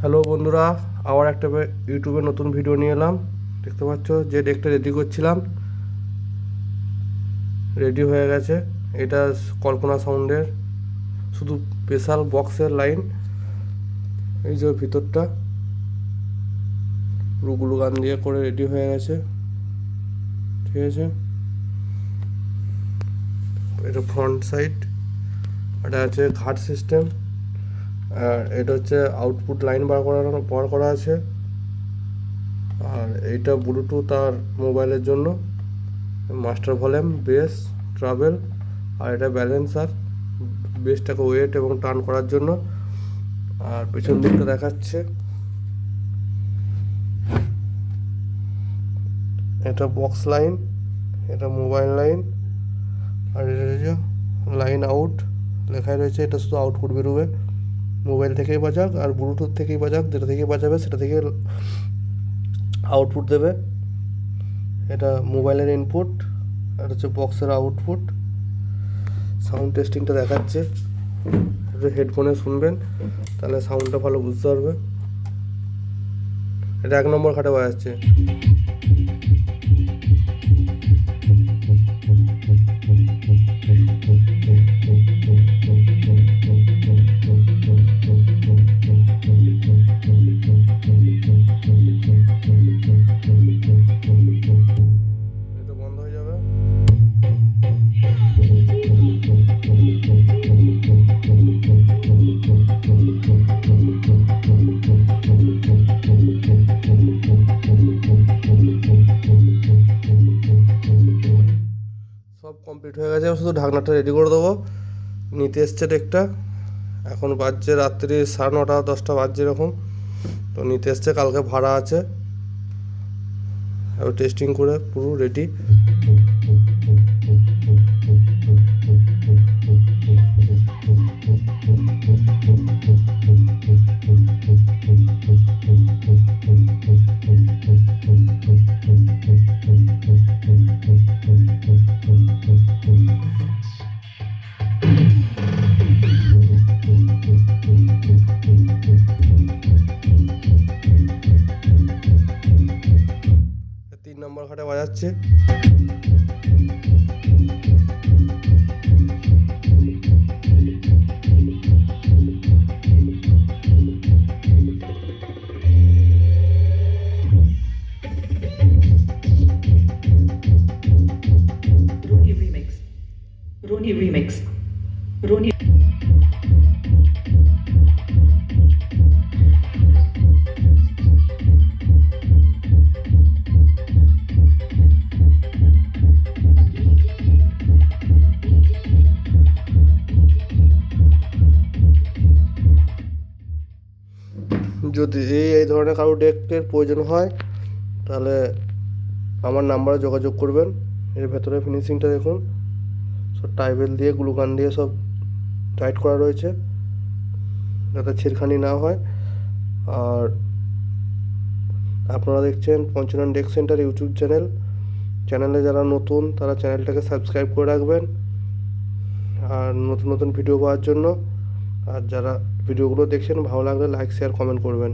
Hello বন্ধুরা, আবার একটা ইউটিউবে নতুন ভিডিও নিয়ে এলাম। দেখতে পাচ্ছ যে ডেকটা রেডি করছিলাম। রেডি হয়ে গেছে। এটা কল্পনা সাউন্ডের শুধু স্পেশাল বক্সের লাইন এই যে ভিতরটা রুগুলো গান দিয়ে করে রেডি হয়ে গেছে। ঠিক আছে? এটা ফ্রন্ট সাইড এটা আছে ঘাট সিস্টেম আর এটা হচ্ছে আউটপুট লাইন বার করানো, বার করা আছে। আর এইটা ব্লুটুথ আর মোবাইলের জন্য। মাস্টার ভলিউম বেস ট্রাভেল আর এটা ব্যালেন্সার বেসটাকে ওয়েট এবং টার্ন করার জন্য। আর পেছন দিকটা দেখাচ্ছে। এটা বক্স লাইন এটা মোবাইল লাইন আর এটা লাইন আউট লেখাই রয়েছে। এটা শুধু আউটপুট বেরোবে। মোবাইল থেকেই বাজাক আর ব্লুটুথ থেকেই বাজাক, যেটা থেকে বাজাবে সেটা থেকে আউটপুট দেবে। এটা মোবাইলের ইনপুট আর হচ্ছে বক্সের আউটপুট সাউন্ড টেস্টিংটা দেখাচ্ছে। এটা হেডফোনে শুনবেন, তাহলে সাউন্ডটা ভালো বুঝতে পারবে। এটা এক নম্বর খাটে বাজাচ্ছে। কমপ্লিট হয়ে গেছে শুধু ঢাকনাটা রেডি করে দেবো। নিতে এসছে ডেকটা এখন বাজছে রাত্রি সাড়ে নটা, দশটা বাজছে এরকম। তো নিতে এসছে, কালকে ভাড়া আছে। আর টেস্টিং করে পুরো রেডি নম্বর খাটে বাজাচ্ছে Roni Remix. Roni Remix. Roni. যদি এই এই ধরনের কারও ডেকের প্রয়োজন হয়, তাহলে আমার নাম্বারে যোগাযোগ করবেন। এর ভেতরে ফিনিশিংটা দেখুন। সব টাইবেল দিয়ে গ্লুকান দিয়ে সব টাইট করা রয়েছে, যাতে ছেড়খানি না হয়। আর আপনারা দেখছেন Panchanan deck centre YouTube channel. চ্যানেলে যারা নতুন, তারা চ্যানেলটাকে সাবস্ক্রাইব করে রাখবেন। আর নতুন নতুন ভিডিও পাওয়ার জন্য আর যারা ভিডিওগুলো দেখছেন ভালো লাগলে লাইক শেয়ার কমেন্ট করবেন।